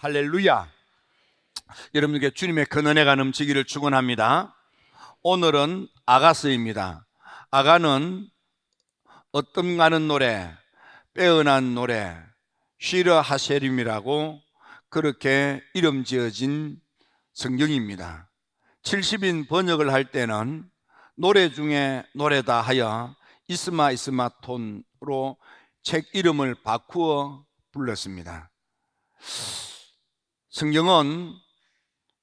할렐루야. 여러분께 주님의 큰 은혜가 넘치기를 축원합니다. 오늘은 아가스입니다. 아가는 어떤 가는 노래, 빼어난 노래, 쉬러 하세림이라고 그렇게 이름 지어진 성경입니다. 70인 번역을 할 때는 노래 중에 노래다 하여 이스마 이스마 톤으로 책 이름을 바꾸어 불렀습니다. 성경은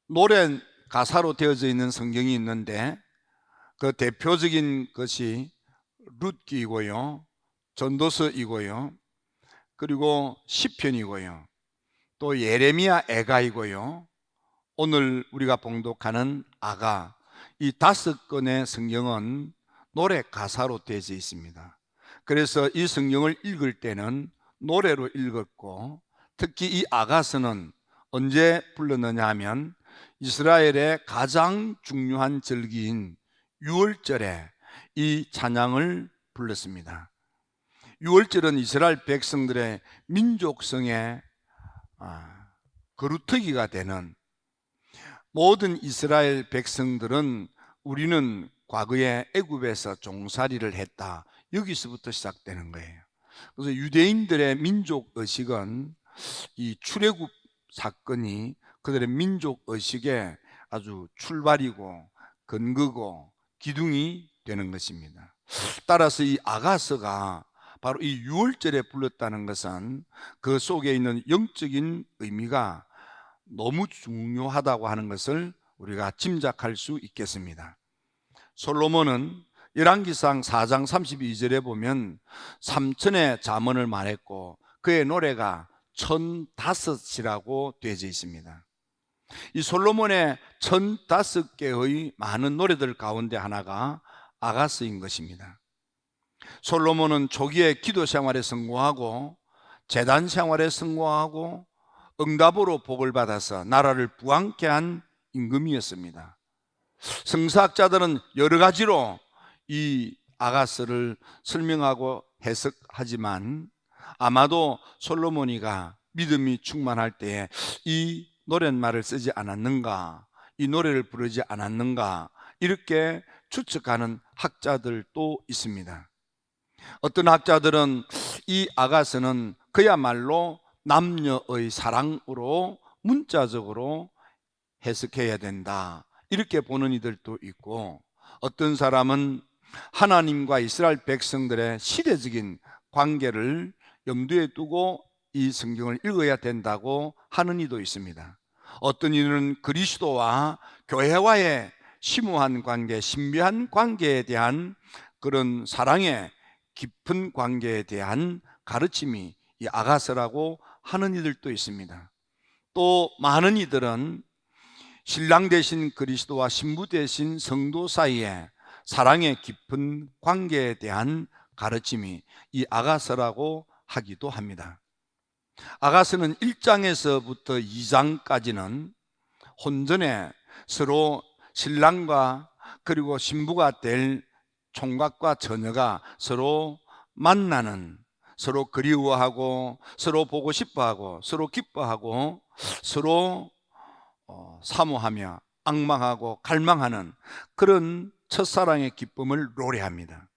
노래 가사로 되어져 있는 성경이 있는데 그 대표적인 것이 룻기이고요. 전도서이고요. 그리고 시편이고요. 또 예레미야 애가이고요. 오늘 우리가 봉독하는 아가 이 다섯 건의 성경은 노래 가사로 되어져 있습니다. 그래서 이 성경을 읽을 때는 노래로 읽었고 특히 이 아가서는 언제 불렀느냐 하면 이스라엘의 가장 중요한 절기인 6월절에 이 찬양을 불렀습니다. 6월절은 이스라엘 백성들의 민족성의 아, 거루터기가 되는 모든 이스라엘 백성들은 우리는 과거에 애굽에서 종살이를 했다. 여기서부터 시작되는 거예요. 그래서 유대인들의 민족 의식은 이 출애굽 사건이 그들의 민족 의식의 아주 출발이고 근거고 기둥이 되는 것입니다. 따라서 이 아가서가 바로 이 6월절에 불렀다는 것은 그 속에 있는 영적인 의미가 너무 중요하다고 하는 것을 우리가 짐작할 수 있겠습니다. 솔로몬은 열왕기상 4장 32절에 보면 삼천의 자문을 말했고 그의 노래가 천다섯이라고 되어져 있습니다. 이 솔로몬의 천다섯 개의 많은 노래들 가운데 하나가 아가스인 것입니다. 솔로몬은 초기에 기도 생활에 성공하고 재단 생활에 성공하고 응답으로 복을 받아서 나라를 부강케 한 임금이었습니다. 성사학자들은 여러 가지로 이 아가스를 설명하고 해석하지만 아마도 솔로몬이가 믿음이 충만할 때에 이 노랫말을 쓰지 않았는가, 이 노래를 부르지 않았는가, 이렇게 추측하는 학자들도 있습니다. 어떤 학자들은 이 아가스는 그야말로 남녀의 사랑으로 문자적으로 해석해야 된다. 이렇게 보는 이들도 있고 어떤 사람은 하나님과 이스라엘 백성들의 시대적인 관계를 염두에 두고 이 성경을 읽어야 된다고 하는 이도 있습니다. 어떤 이는 그리스도와 교회와의 심오한 관계, 신비한 관계에 대한 그런 사랑의 깊은 관계에 대한 가르침이 이 아가서라고 하는 이들도 있습니다. 또 많은 이들은 신랑 대신 그리스도와 신부 대신 성도 사이에 사랑의 깊은 관계에 대한 가르침이 이 아가서라고 하기도 합니다. 아가서는 1장에서부터 2장까지는 혼전에 서로 신랑과 그리고 신부가 될 총각과 처녀가 서로 만나는 서로 그리워하고 서로 보고 싶어하고 서로 기뻐하고 서로 어, 사모하며 악망하고 갈망하는 그런 첫사랑의 기쁨을 노래합니다.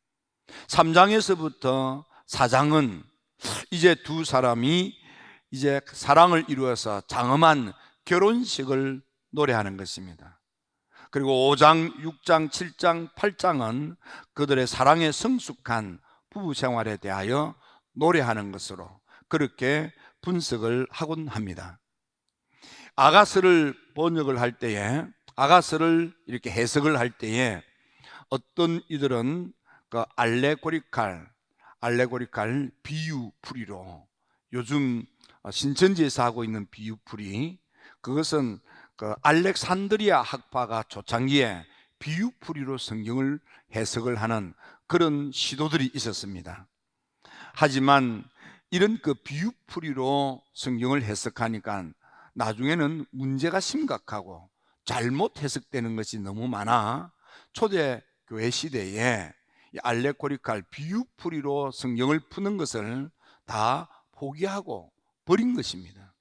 3장에서부터 4장은 이제 두 사람이 이제 사랑을 이루어서 장엄한 결혼식을 노래하는 것입니다. 그리고 5장, 6장, 7장, 8장은 그들의 사랑에 성숙한 부부 생활에 대하여 노래하는 것으로 그렇게 분석을 하곤 합니다. 아가스를 번역을 할 때에 아가스를 이렇게 해석을 할 때에 어떤 이들은 그 알레고리칼 알레고리칼 비유풀이로 요즘 신천지에서 하고 있는 비유풀이 그것은 그 알렉산드리아 학파가 초창기에 비유풀이로 성경을 해석을 하는 그런 시도들이 있었습니다. 하지만 이런 그 비유풀이로 성경을 해석하니까 나중에는 문제가 심각하고 잘못 해석되는 것이 너무 많아 초대 교회 시대에 알레코리칼 비유풀이로 성경을 푸는 것을 다 포기하고 버린 것입니다.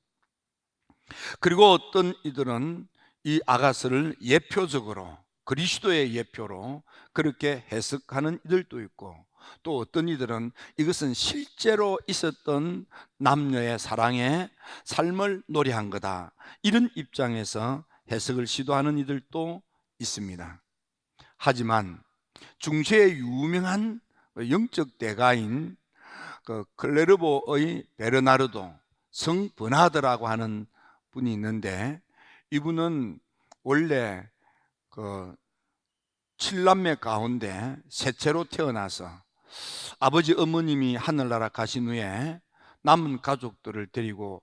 그리고 어떤 이들은 이 아가스를 예표적으로 그리스도의 예표로 그렇게 해석하는 이들도 있고 또 어떤 이들은 이것은 실제로 있었던 남녀의 사랑의 삶을 노래한 거다. 이런 입장에서 해석을 시도하는 이들도 있습니다. 하지만 중세의 유명한 영적 대가인 그 클레르보의 베르나르도 성 버나드라고 하는 분이 있는데 이분은 원래 그 칠남매 가운데 셋째로 태어나서 아버지 어머님이 하늘나라 가신 후에 남은 가족들을 데리고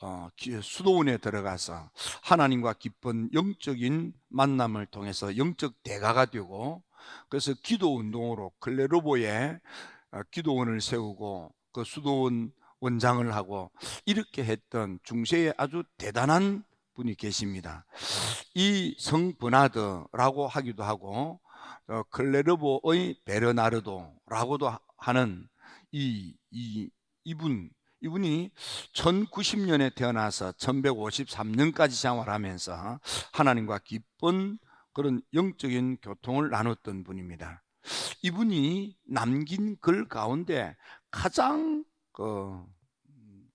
어, 기- 수도원에 들어가서 하나님과 깊은 영적인 만남을 통해서 영적 대가가 되고 그래서 기도 운동으로 클레르보에 어, 기도원을 세우고 그 수도원 원장을 하고 이렇게 했던 중세의 아주 대단한 분이 계십니다. 이 성브나드라고 하기도 하고 어, 클레르보의 베르나르도라고도 하- 하는 이, 이 이분 이분이 1090년에 태어나서 1153년까지 생활하면서 하나님과 깊은 그런 영적인 교통을 나눴던 분입니다. 이분이 남긴 글 가운데 가장 그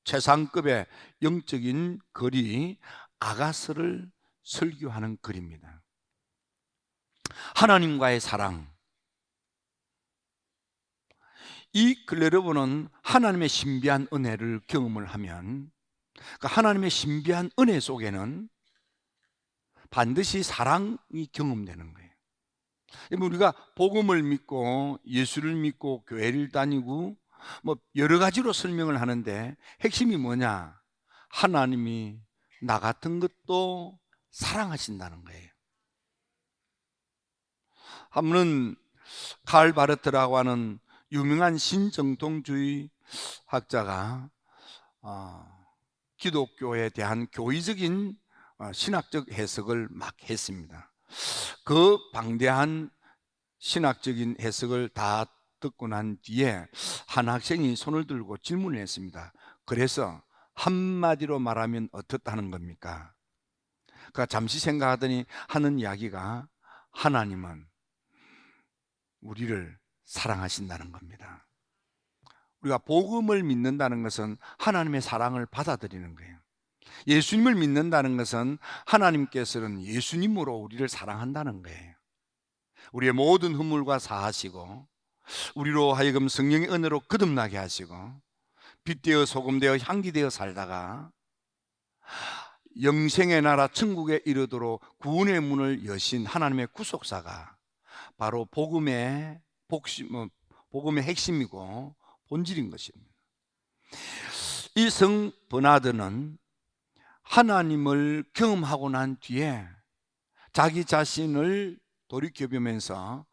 최상급의 영적인 글이 아가스를 설교하는 글입니다. 하나님과의 사랑. 이 글레르보는 하나님의 신비한 은혜를 경험을 하면 그 하나님의 신비한 은혜 속에는 반드시 사랑이 경험되는 거예요. 여러분, 우리가 복음을 믿고 예수를 믿고 교회를 다니고 뭐 여러 가지로 설명을 하는데 핵심이 뭐냐? 하나님이 나 같은 것도 사랑하신다는 거예요. 한 분은 칼 바르트라고 하는 유명한 신정통주의 학자가 어, 기독교에 대한 교의적인 어, 신학적 해석을 막 했습니다. 그 방대한 신학적인 해석을 다 듣고 난 뒤에 한 학생이 손을 들고 질문을 했습니다. 그래서 한마디로 말하면 어떻다는 겁니까? 그 잠시 생각하더니 하는 이야기가 하나님은 우리를 사랑하신다는 겁니다. 우리가 복음을 믿는다는 것은 하나님의 사랑을 받아들이는 거예요. 예수님을 믿는다는 것은 하나님께서는 예수님으로 우리를 사랑한다는 거예요. 우리의 모든 허물과 사하시고 우리로 하여금 성령의 은혜로 거듭나게 하시고 빛되어 소금되어 향기되어 살다가 영생의 나라 천국에 이르도록 구원의 문을 여신 하나님의 구속사가 바로 복음의 복심, 어, 복음의 핵심이고 본질인 것입니다. 이 성 버나드는 하나님을 경험하고 난 뒤에 자기 자신을 돌이켜보면서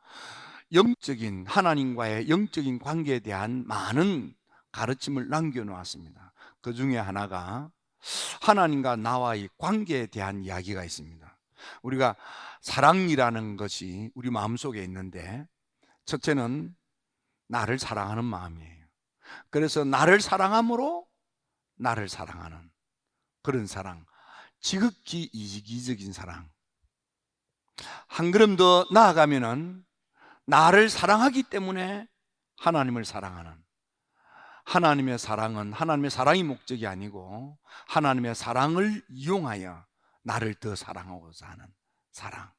영적인 하나님과의 영적인 관계에 대한 많은 가르침을 남겨놓았습니다. 그 중에 하나가 하나님과 나와의 관계에 대한 이야기가 있습니다. 우리가 사랑이라는 것이 우리 마음속에 있는데 첫째는 나를 사랑하는 마음이에요. 그래서 나를 사랑함으로 나를 사랑하는 그런 사랑. 지극히 이기적인 사랑. 한 걸음 더 나아가면은 나를 사랑하기 때문에 하나님을 사랑하는 하나님의 사랑은 하나님의 사랑이 목적이 아니고 하나님의 사랑을 이용하여 나를 더 사랑하고자 하는 사랑.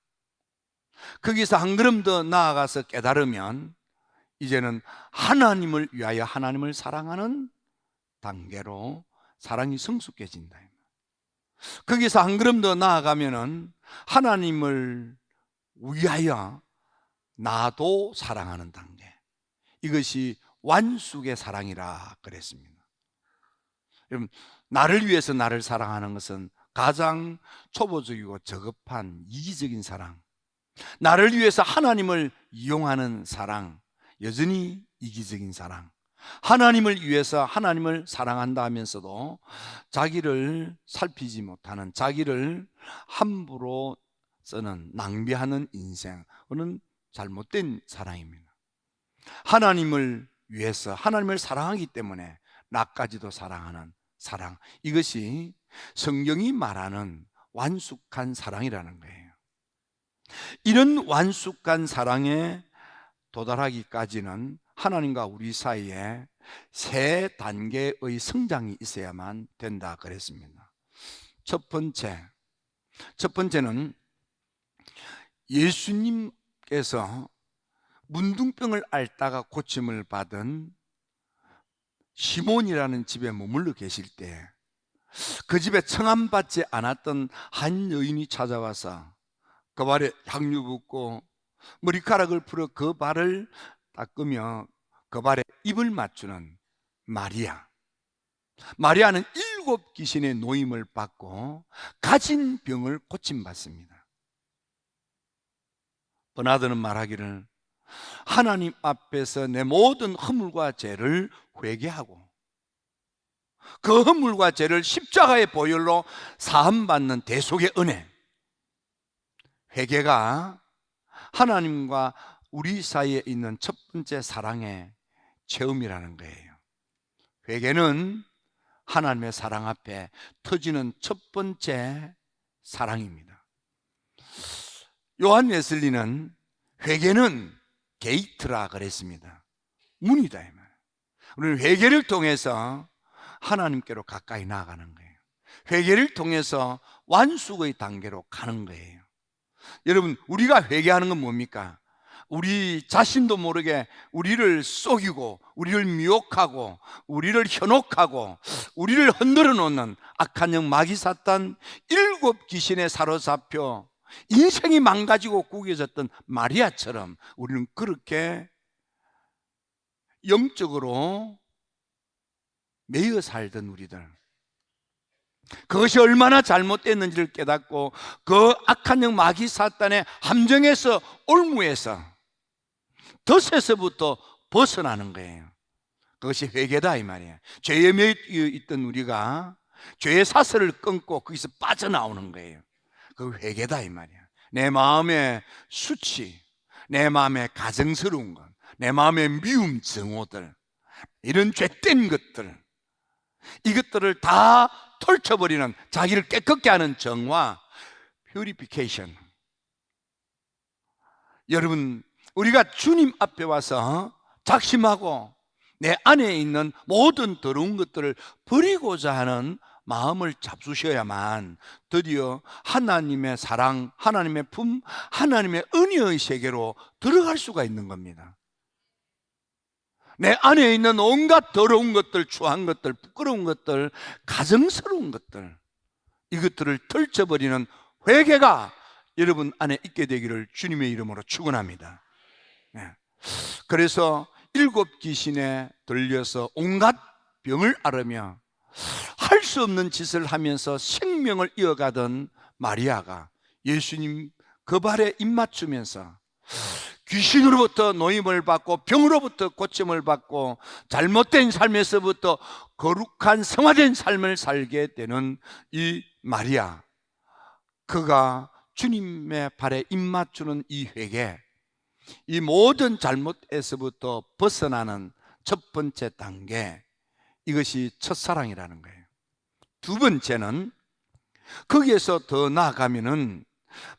거기서 한 걸음 더 나아가서 깨달으면 이제는 하나님을 위하여 하나님을 사랑하는 단계로 사랑이 성숙해진다. 거기서 한 걸음 더 나아가면은 하나님을 위하여 나도 사랑하는 단계. 이것이 완숙의 사랑이라 그랬습니다. 여러분, 나를 위해서 나를 사랑하는 것은 가장 초보적이고 저급한 이기적인 사랑. 나를 위해서 하나님을 이용하는 사랑. 여전히 이기적인 사랑. 하나님을 위해서 하나님을 사랑한다 하면서도 자기를 살피지 못하는 자기를 함부로 쓰는 낭비하는 인생은 잘못된 사랑입니다. 하나님을 위해서 하나님을 사랑하기 때문에 나까지도 사랑하는 사랑. 이것이 성경이 말하는 완숙한 사랑이라는 거예요. 이런 완숙한 사랑에 도달하기까지는 하나님과 우리 사이에 세 단계의 성장이 있어야만 된다 그랬습니다. 첫 번째, 첫 번째는 예수님께서 문둥병을 앓다가 고침을 받은 시몬이라는 집에 머물러 계실 때 그 집에 청함받지 않았던 한 여인이 찾아와서 그 발에 향유 붓고 머리카락을 풀어 그 발을 닦으며 그 발에 입을 맞추는 마리아. 마리아는 일곱 귀신의 노임을 받고 가진 병을 고침받습니다. 버나드는 말하기를 하나님 앞에서 내 모든 허물과 죄를 회개하고 그 허물과 죄를 십자가의 보혈로 사함받는 대속의 은혜 회개가 하나님과 우리 사이에 있는 첫 번째 사랑의 체험이라는 거예요. 회개는 하나님의 사랑 앞에 터지는 첫 번째 사랑입니다. 요한 웨슬리는 회개는 게이트라 그랬습니다. 문이다 이 말. 우리는 회개를 통해서 하나님께로 가까이 나아가는 거예요. 회개를 통해서 완숙의 단계로 가는 거예요. 여러분, 우리가 회개하는 건 뭡니까? 우리 자신도 모르게 우리를 속이고, 우리를 미혹하고, 우리를 현혹하고, 우리를 흔들어 놓는 악한 영 마귀 사탄 일곱 귀신에 사로잡혀 인생이 망가지고 구겨졌던 마리아처럼 우리는 그렇게 영적으로 매여 살던 우리들. 그것이 얼마나 잘못됐는지를 깨닫고 그 악한 영 마귀 사탄의 함정에서 올무에서 덫에서부터 벗어나는 거예요 그것이 회개다 이 말이에요 죄에 매여 있던 우리가 죄의 사슬을 끊고 거기서 빠져나오는 거예요 그 회개다 이 말이야. 내 마음의 수치, 내 마음의 가정스러운 것, 내 마음의 미움 증오들, 이런 죄된 것들, 이것들을 다 털쳐버리는 자기를 깨끗게 하는 정화, 퓨리피케이션. 여러분, 우리가 주님 앞에 와서 작심하고 내 안에 있는 모든 더러운 것들을 버리고자 하는 마음을 잡수셔야만 드디어 하나님의 사랑, 하나님의 품, 하나님의 은혜의 세계로 들어갈 수가 있는 겁니다. 내 안에 있는 온갖 더러운 것들, 추한 것들, 부끄러운 것들, 가정스러운 것들, 이것들을 털쳐버리는 회개가 여러분 안에 있게 되기를 주님의 이름으로 축원합니다. 네. 그래서 일곱 귀신에 들려서 온갖 병을 앓으며 할 수 없는 짓을 하면서 생명을 이어가던 마리아가 예수님 그 발에 입맞추면서 귀신으로부터 노임을 받고 병으로부터 고침을 받고 잘못된 삶에서부터 거룩한 성화된 삶을 살게 되는 이 마리아 그가 주님의 발에 입맞추는 이 회개 이 모든 잘못에서부터 벗어나는 첫 번째 단계 이것이 첫사랑이라는 거예요. 두 번째는 거기에서 더 나아가면은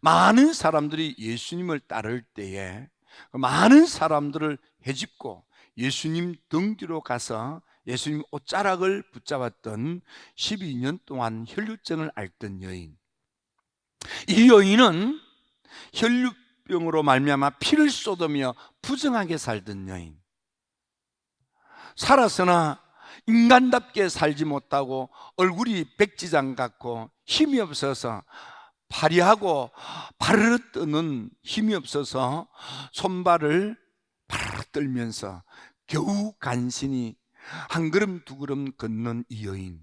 많은 사람들이 예수님을 따를 때에 많은 사람들을 해집고 예수님 등 뒤로 가서 예수님 옷자락을 붙잡았던 12년 동안 혈류증을 앓던 여인. 이 여인은 혈류 병으로 말미암아 피를 쏟으며 부정하게 살던 여인. 살아서나 인간답게 살지 못하고 얼굴이 백지장 같고 힘이 없어서 파리하고 바르르 뜨는 힘이 없어서 손발을 바르르 떨면서 겨우 간신히 한 걸음 두 걸음 걷는 이 여인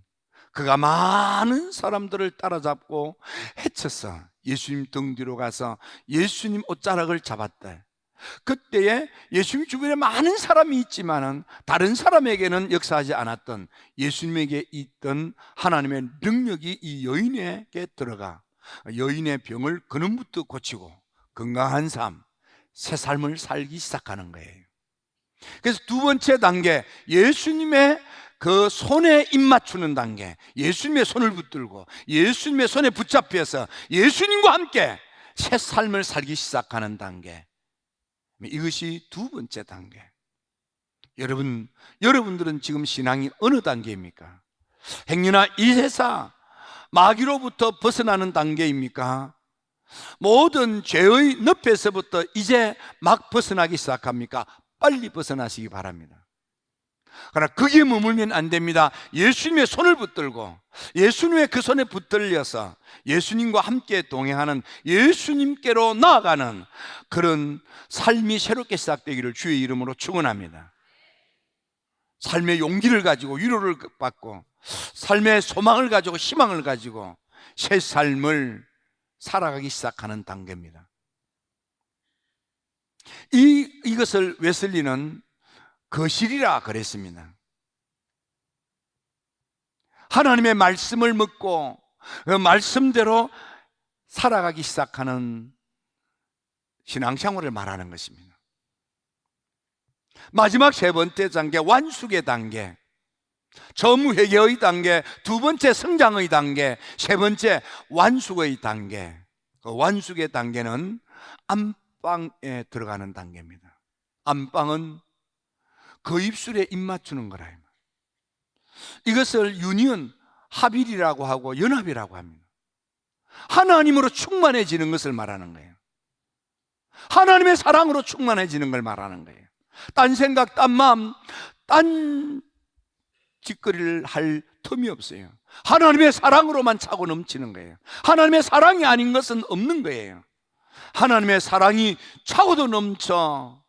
그가 많은 사람들을 따라잡고 헤쳐서 예수님 등 뒤로 가서 예수님 옷자락을 잡았다 그때에 예수님 주변에 많은 사람이 있지만은 다른 사람에게는 역사하지 않았던 예수님에게 있던 하나님의 능력이 이 여인에게 들어가 여인의 병을 근원부터 고치고 건강한 삶, 새 삶을 살기 시작하는 거예요. 그래서 두 번째 단계 예수님의 그 손에 입 맞추는 단계, 예수님의 손을 붙들고 예수님의 손에 붙잡혀서 예수님과 함께 새 삶을 살기 시작하는 단계. 이것이 두 번째 단계. 여러분, 여러분들은 지금 신앙이 어느 단계입니까? 행여나 이 세상 마귀로부터 벗어나는 단계입니까? 모든 죄의 늪에서부터 이제 막 벗어나기 시작합니까? 빨리 벗어나시기 바랍니다. 그러나 거기에 머물면 안 됩니다. 예수님의 손을 붙들고 예수님의 그 손에 붙들려서 예수님과 함께 동행하는 예수님께로 나아가는 그런 삶이 새롭게 시작되기를 주의 이름으로 축원합니다. 삶의 용기를 가지고 위로를 받고 삶의 소망을 가지고 희망을 가지고 새 삶을 살아가기 시작하는 단계입니다. 이, 이것을 웨슬리는 거실이라 그랬습니다. 하나님의 말씀을 먹고 그 말씀대로 살아가기 시작하는 신앙생활을 말하는 것입니다. 마지막 세 번째 단계, 완숙의 단계. 처음 회개의 단계, 두 번째 성장의 단계, 세 번째 완숙의 단계. 그 완숙의 단계는 안방에 들어가는 단계입니다. 안방은 그 입술에 입 맞추는 거라. 이것을 유니언, 합일이라고 하고 연합이라고 합니다. 하나님으로 충만해지는 것을 말하는 거예요. 하나님의 사랑으로 충만해지는 걸 말하는 거예요. 딴 생각, 딴 마음, 딴 짓거리를 할 틈이 없어요. 하나님의 사랑으로만 차고 넘치는 거예요. 하나님의 사랑이 아닌 것은 없는 거예요. 하나님의 사랑이 차고도 넘쳐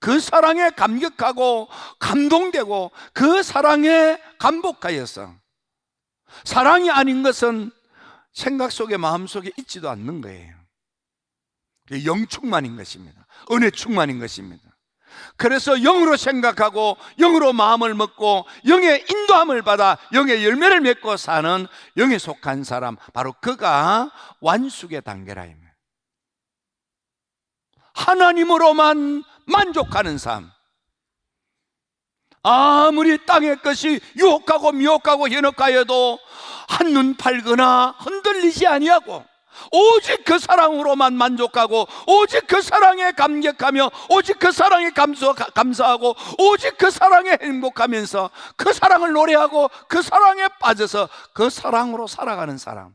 그 사랑에 감격하고 감동되고 그 사랑에 감복하여서 사랑이 아닌 것은 생각 속에 마음 속에 있지도 않는 거예요. 영충만인 것입니다. 은혜 충만인 것입니다. 그래서 영으로 생각하고 영으로 마음을 먹고 영의 인도함을 받아 영의 열매를 맺고 사는 영에 속한 사람 바로 그가 완숙의 단계라 입니다. 하나님으로만 만족하는 삶. 아무리 땅의 것이 유혹하고 미혹하고 현혹하여도 한눈 팔거나 흔들리지 아니하고 오직 그 사랑으로만 만족하고 오직 그 사랑에 감격하며 오직 그 사랑에 감사, 감사하고 오직 그 사랑에 행복하면서 그 사랑을 노래하고 그 사랑에 빠져서 그 사랑으로 살아가는 사람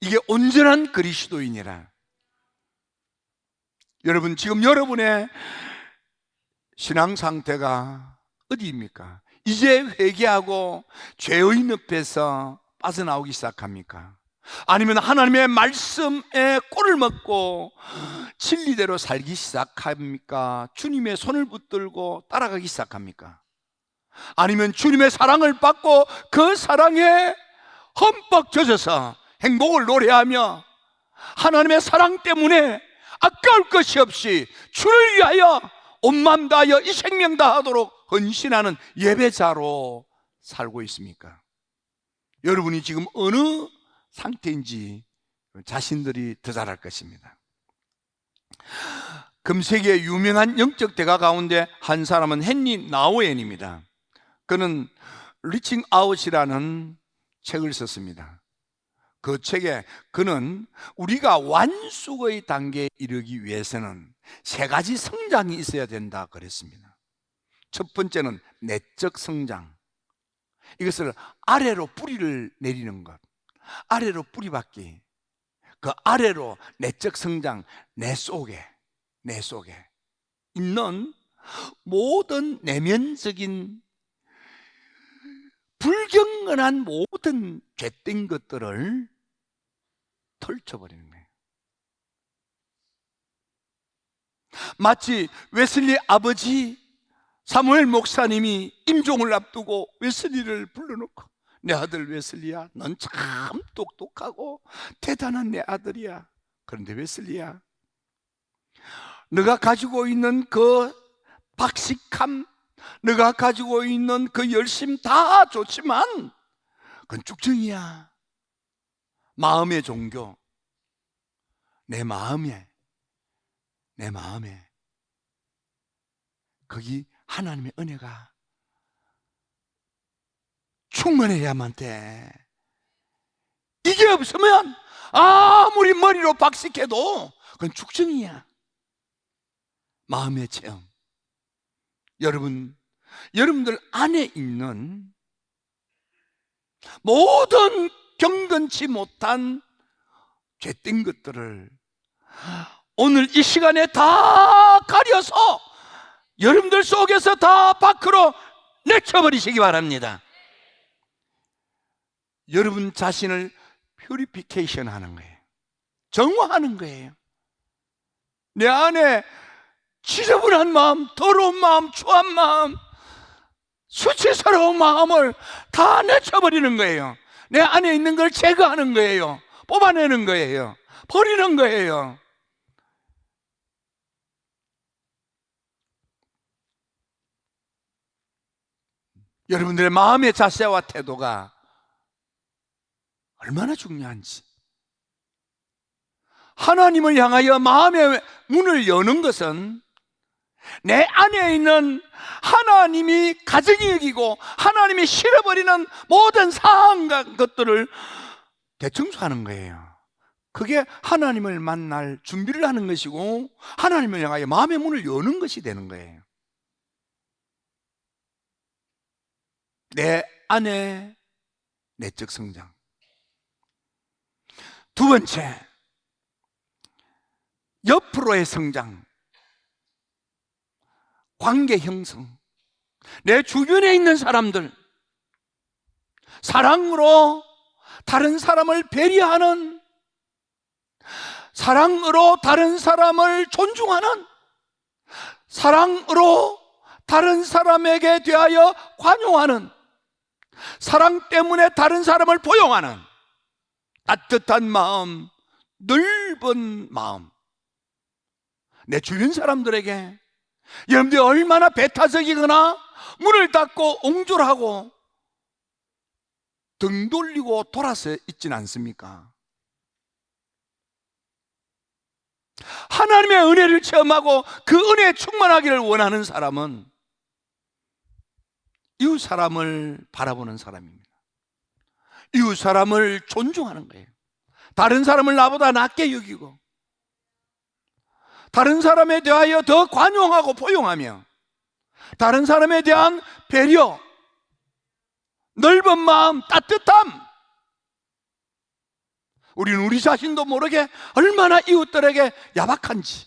이게 온전한 그리스도인이라 여러분 지금 여러분의 신앙 상태가 어디입니까? 이제 회개하고 죄의 늪에서 빠져나오기 시작합니까? 아니면 하나님의 말씀에 꼴을 먹고 진리대로 살기 시작합니까? 주님의 손을 붙들고 따라가기 시작합니까? 아니면 주님의 사랑을 받고 그 사랑에 흠뻑 젖어서 행복을 노래하며 하나님의 사랑 때문에 아까울 것이 없이 주를 위하여 온맘 다하여 이 생명 다하도록 헌신하는 예배자로 살고 있습니까? 여러분이 지금 어느 상태인지 자신들이 더 잘할 것입니다. 금세기의 유명한 영적 대가 가운데 한 사람은 헨리 나우엔입니다. 그는 리칭 아웃이라는 책을 썼습니다. 그 책에 그는 우리가 완숙의 단계에 이르기 위해서는 세 가지 성장이 있어야 된다 그랬습니다. 첫 번째는 내적 성장. 이것을 아래로 뿌리를 내리는 것. 아래로 뿌리박기. 그 아래로 내적 성장, 내 속에, 내 속에 있는 모든 내면적인 불경건한 모든 죄된 것들을 털쳐버리는 거예요. 마치 웨슬리 아버지 사무엘 목사님이 임종을 앞두고 웨슬리를 불러놓고 내 아들 웨슬리야, 넌 참 똑똑하고 대단한 내 아들이야. 그런데 웨슬리야, 너가 가지고 있는 그 박식함, 너가 가지고 있는 그 열심 다 좋지만 그건 쭉정이야. 마음의 종교. 내 마음에, 내 마음에. 거기 하나님의 은혜가 충만해야만 돼. 이게 없으면 아무리 머리로 박식해도 그건 축증이야. 마음의 체험. 여러분, 여러분들 안에 있는 모든 경건치 못한 죄된 것들을 오늘 이 시간에 다 가려서 여러분들 속에서 다 밖으로 내쳐버리시기 바랍니다. 여러분 자신을 퓨리피케이션 하는 거예요. 정화하는 거예요. 내 안에 지저분한 마음, 더러운 마음, 추한 마음, 수치스러운 마음을 다 내쳐버리는 거예요. 내 안에 있는 걸 제거하는 거예요. 뽑아내는 거예요. 버리는 거예요. 여러분들의 마음의 자세와 태도가 얼마나 중요한지. 하나님을 향하여 마음의 문을 여는 것은 내 안에 있는 하나님이 가정이 여기고 하나님이 실어버리는 모든 상황과 것들을 대청소하는 거예요. 그게 하나님을 만날 준비를 하는 것이고 하나님을 향하여 마음의 문을 여는 것이 되는 거예요. 내 안에 내적 성장. 두 번째, 옆으로의 성장. 관계 형성. 내 주변에 있는 사람들, 사랑으로 다른 사람을 배려하는, 사랑으로 다른 사람을 존중하는, 사랑으로 다른 사람에게 대하여 관용하는, 사랑 때문에 다른 사람을 포용하는 따뜻한 마음, 넓은 마음. 내 주변 사람들에게 여러분들이 얼마나 배타적이거나 문을 닫고 옹졸하고 등 돌리고 돌아서 있진 않습니까? 하나님의 은혜를 체험하고 그 은혜에 충만하기를 원하는 사람은 이웃 사람을 바라보는 사람입니다. 이웃 사람을 존중하는 거예요. 다른 사람을 나보다 낮게 여기고, 다른 사람에 대하여 더 관용하고 포용하며, 다른 사람에 대한 배려, 넓은 마음, 따뜻함. 우리는 우리 자신도 모르게 얼마나 이웃들에게 야박한지,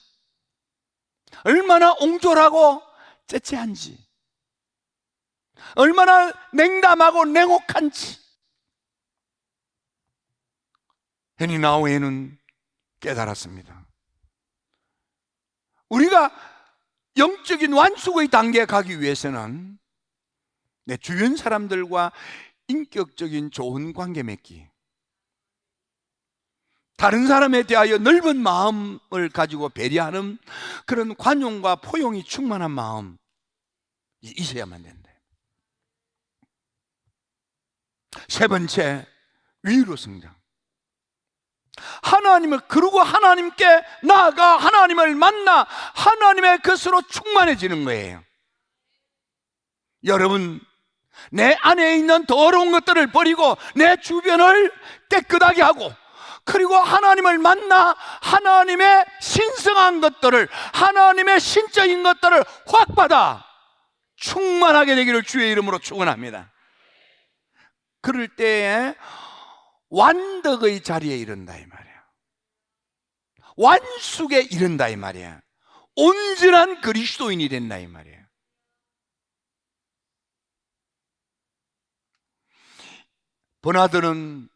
얼마나 옹졸하고 째째한지, 얼마나 냉담하고 냉혹한지 현이 나우에는 깨달았습니다. 우리가 영적인 완숙의 단계에 가기 위해서는 내 주변 사람들과 인격적인 좋은 관계 맺기 다른 사람에 대하여 넓은 마음을 가지고 배려하는 그런 관용과 포용이 충만한 마음 있어야만 된다. 세 번째, 위로 성장. 하나님을 그러고 하나님께 나아가 하나님을 만나 하나님의 것으로 충만해지는 거예요. 여러분, 내 안에 있는 더러운 것들을 버리고 내 주변을 깨끗하게 하고 그리고 하나님을 만나 하나님의 신성한 것들을 하나님의 신적인 것들을 확 받아 충만하게 되기를 주의 이름으로 축원합니다. 그럴 때에 완덕의 자리에 이른다 이 말이야. 완숙에 이른다 이 말이야. 온전한 그리스도인이 된다 이 말이야. 번화들은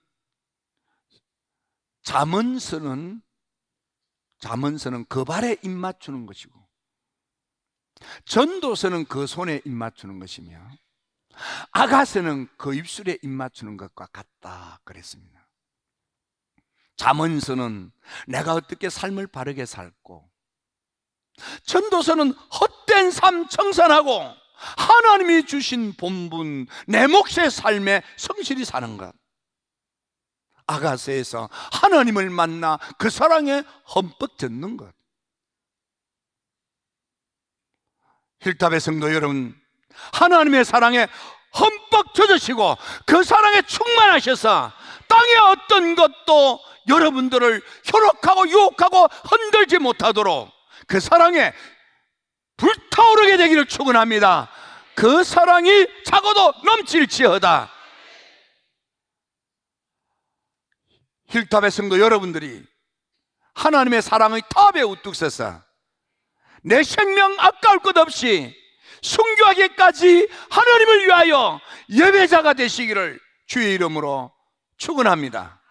자문서는 자문서는 그 발에 입 맞추는 것이고 전도서는 그 손에 입 맞추는 것이며 아가서는 그 입술에 입 맞추는 것과 같다 그랬습니다. 잠언서는 내가 어떻게 삶을 바르게 살고 전도서는 헛된 삶 청산하고 하나님이 주신 본분 내 몫의 삶에 성실히 사는 것 아가서에서 하나님을 만나 그 사랑에 흠뻑 젖는 것 힐탑의 성도 여러분 하나님의 사랑에 흠뻑 젖으시고 그 사랑에 충만하셔서 땅의 어떤 것도 여러분들을 현혹하고 유혹하고 흔들지 못하도록 그 사랑에 불타오르게 되기를 축원합니다. 그 사랑이 차고도 넘칠지어다. 힐탑의 성도 여러분들이 하나님의 사랑의 탑에 우뚝 서서 내 생명 아까울 것 없이 순교하기까지 하나님을 위하여 예배자가 되시기를 주의 이름으로 축원합니다.